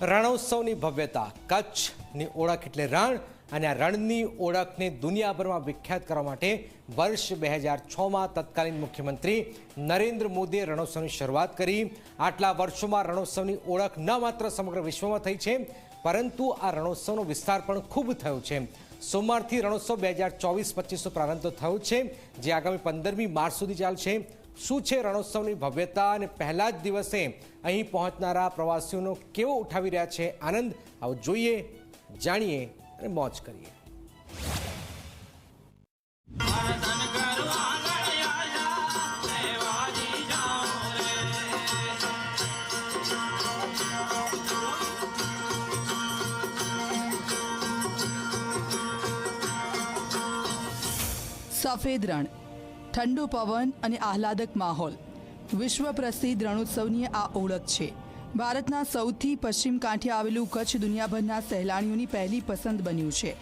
રણોત્સવની ભવ્યતા કચ્છની ઓળખ એટલે રણ અને આ રણની ઓળખને દુનિયાભરમાં વિખ્યાત કરવા માટે વર્ષ બે હજાર છમાં તત્કાલીન મુખ્યમંત્રી નરેન્દ્ર મોદીએ રણોત્સવની શરૂઆત કરી. આટલા વર્ષોમાં રણોત્સવની ઓળખ ન માત્ર સમગ્ર વિશ્વમાં થઈ છે, પરંતુ આ રણોત્સવનો વિસ્તાર પણ ખૂબ થયો છે. સોમવારથી રણોત્સવ બે હજાર ચોવીસ પચીસનો પ્રારંભ થયો છે, જે આગામી પંદરમી માર્ચ સુધી ચાલશે. શું છે રણોત્સવની ભવ્યતા અને પહેલા જ દિવસે અહીં પહોંચનારા પ્રવાસીઓનો કેવો ઉઠાવી રહ્યા છે આનંદ? આવો જોઈએ, જાણીએ અને મોજ કરીએ. સફેદ રણ. ઠંડુ પવન અને આહલાદક માહોલ. વિશ્વ પ્રસિદ્ધ રણોત્સવની આ ઓળખ છે. ભારતના સૌથી પશ્ચિમ કાંઠે આવેલું કચ્છ દુનિયાભરના સહેલાણીઓની પહેલી પસંદ બન્યું છે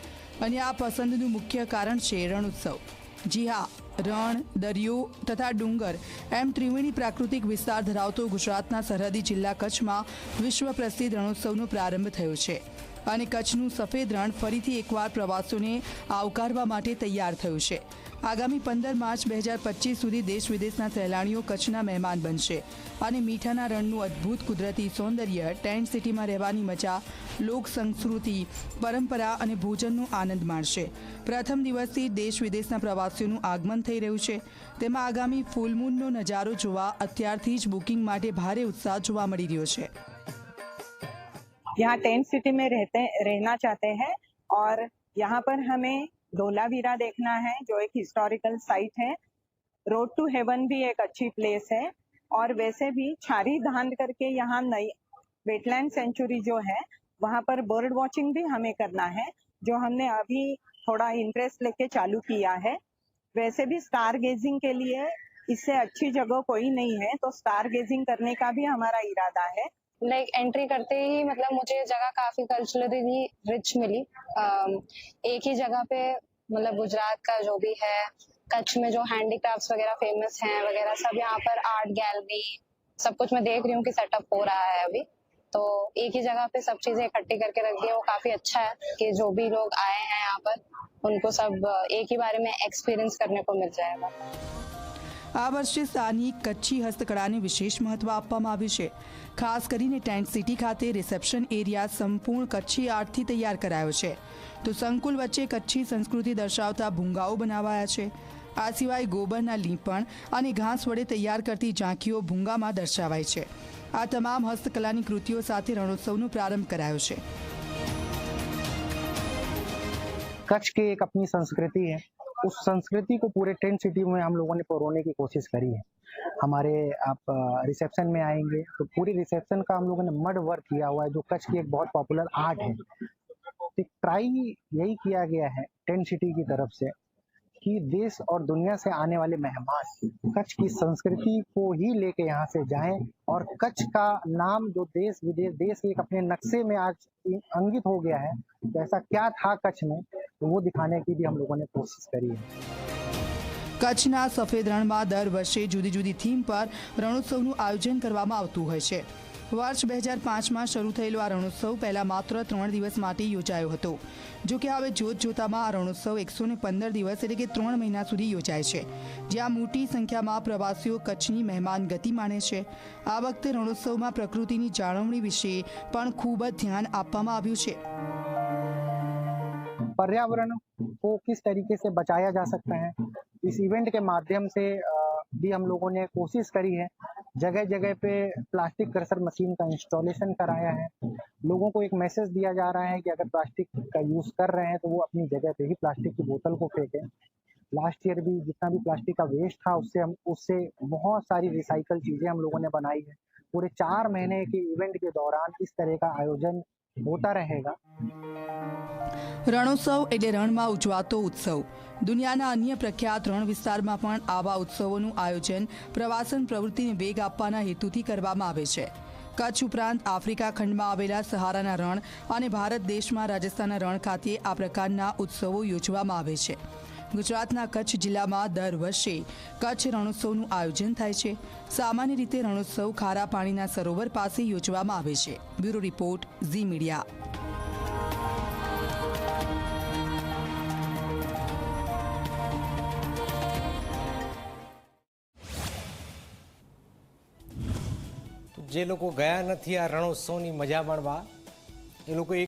અને આ પસંદનું મુખ્ય કારણ છે રણોત્સવ. જી હા, રણ, દરિયો તથા ડુંગર એમ ત્રિવેણી પ્રાકૃતિક વિસ્તાર ધરાવતો ગુજરાતના સરહદી જિલ્લા કચ્છમાં વિશ્વ પ્રસિદ્ધ રણોત્સવનો પ્રારંભ થયો છે. અને કચ્છનું સફેદ રણ ફરીથી એકવાર પ્રવાસીઓને આવકારવા માટે તૈયાર થયું છે. આગામી પંદર માર્ચ બે હજાર પચીસ સુધી દેશ વિદેશના સહેલાણીઓ કચ્છના મહેમાન બનશે અને મીઠાના રણનું અદ્ભુત કુદરતી સૌંદર્ય ટેન્ટ સિટીમાં રહેવાની મજા, લોક સંસ્કૃતિ, પરંપરા અને ભોજનનો આનંદ માણશે. પ્રથમ દિવસથી દેશ વિદેશના પ્રવાસીઓનું આગમન થઈ રહ્યું છે. તેમાં આગામી ફૂલમૂનનો નજારો જોવા અત્યારથી જ બુકિંગ માટે ભારે ઉત્સાહ જોવા મળી રહ્યો છે. यहाँ टेंट सिटी में रहते, रहना चाहते हैं और यहाँ पर हमें धोलावीरा देखना है, जो एक हिस्टोरिकल साइट है। रोड टू हेवन भी एक अच्छी प्लेस है और वैसे भी छारी धांध करके यहाँ नई वेटलैंड सेंचुरी जो है, वहाँ पर बर्ड वॉचिंग भी हमें करना है, जो हमने अभी थोड़ा इंटरेस्ट लेके चालू किया है। वैसे भी स्टार गेजिंग के लिए इससे अच्छी जगह कोई नहीं है तो स्टार गेजिंग करने का भी हमारा इरादा है। लाइक एंट्री करते ही मतलब मुझे जगह काफ़ी कल्चरली रिच मिली। अम, एक ही जगह पे मतलब गुजरात का जो भी है कच्छ में जो हैंडीक्राफ्ट्स वगैरह फ़ेमस हैं वगैरह सब यहाँ पर आर्ट गैलरी सब कुछ मैं देख रही हूँ कि सेटअप हो रहा है अभी। तो एक ही जगह पे सब चीज़ें इकट्ठी करके रख दी वो काफ़ी अच्छा है कि जो भी लोग आए हैं यहाँ पर उनको सब एक ही बारे में एक्सपीरियंस करने को मिल जाएगा। આ વર્ષે સ્થાનિક કચ્છી હસ્તકળાને વિશેષ મહત્વ આપવામાં આવ્યું છે ખાસ કરીને ટેન્ટ સિટી ખાતે રિસેપ્શન એરિયા સંપૂર્ણ કચ્છી આર્ટથી તૈયાર કરાયો છે તો સંકુલ વચ્ચે કચ્છી સંસ્કૃતિ દર્શાવતા ભૂંગાઓ બનાવાયા છે આ સિવાય ગોબરના લીંપણ અને ઘાસ વડે તૈયાર કરતી ઝાંખીઓ ભૂંગામાં દર્શાવાય છે આ તમામ હસ્તકલાની કૃતિઓ સાથે રણોત્સવનો પ્રારંભ કરાયો છે कच्छ की एक अपनी संस्कृति है उस संस्कृति को पूरे टेंट सिटी में हम लोगों ने परोने की कोशिश करी है। हमारे आप रिसेप्शन में आएँगे तो पूरी रिसेप्शन का हम लोगों ने मड वर्क किया हुआ है, जो कच्छ की एक बहुत पॉपुलर आर्ट है। तो ट्राई यही किया गया है टेंट सिटी की तरफ़ से कि देश और दुनिया से आने वाले मेहमान कच्छ की संस्कृति को ही लेके यहाँ से जाएँ और कच्छ का नाम जो देश विदेश, देश के अपने नक्शे में आज अंकित हो गया है तो ऐसा क्या था कच्छ में? तो वो दिखाने की भी हम लोगों ने कोशिश करी है કચ્છના સફેદ રણમાં દર વર્ષે જુદી જુદી થીમ પર રણોત્સવનું આયોજન કરવામાં આવતું હોય છે વર્ષ બે હજાર પાંચમાં શરૂ થયેલો આ રણોત્સવ પહેલા માત્ર ત્રણ દિવસ માટે યોજાયો હતો જો કે હવે જોત જોતામાં આ રણોત્સવ એકસો ને પંદર દિવસ એટલે કે ત્રણ મહિના સુધી યોજાય છે જ્યાં મોટી સંખ્યામાં પ્રવાસીઓ કચ્છની મહેમાન ગતિ માણે છે આ વખતે રણોત્સવમાં પ્રકૃતિની જાળવણી વિશે પણ ખૂબ જ ધ્યાન આપવામાં આવ્યું છે पर्यावरण को किस तरीके से बचाया जा सकता है? इस इवेंट के माध्यम से भी हम लोगों ने कोशिश करी है। जगह जगह पे प्लास्टिक क्रशर मशीन का इंस्टॉलेशन कराया है। लोगों को एक मैसेज दिया जा रहा है कि अगर प्लास्टिक का यूज़ कर रहे हैं तो वो अपनी जगह पे ही प्लास्टिक की बोतल को फेंकें। लास्ट ईयर भी जितना भी प्लास्टिक का वेस्ट था, उससे हम, उससे बहुत सारी रिसाइकल चीज़ें हम लोगों ने बनाई है। पूरे चार महीने के इवेंट के दौरान इस तरह का आयोजन होता रहेगा રણોત્સવ એટલે રણમાં ઉજવાતો ઉત્સવ દુનિયાના અન્ય પ્રખ્યાત રણ વિસ્તારમાં પણ આવા ઉત્સવોનું આયોજન પ્રવાસન પ્રવૃત્તિને વેગ આપવાના હેતુથી કરવામાં આવે છે કચ્છ ઉપરાંત આફ્રિકા ખંડમાં આવેલા સહારાના રણ અને ભારત દેશમાં રાજસ્થાનના રણ ખાતે આ પ્રકારના ઉત્સવો યોજવામાં આવે છે ગુજરાતના કચ્છ જિલ્લામાં દર વર્ષે કચ્છ રણોત્સવનું આયોજન થાય છે. સામાન્ય રીતે રણોત્સવ ખારા પાણીના સરોવર પાસે યોજવામાં આવે છે. Bureau report, Zee Media. જે લોકો ગયા નથી આ રણોત્સવની મજા માણવા, એ લોકો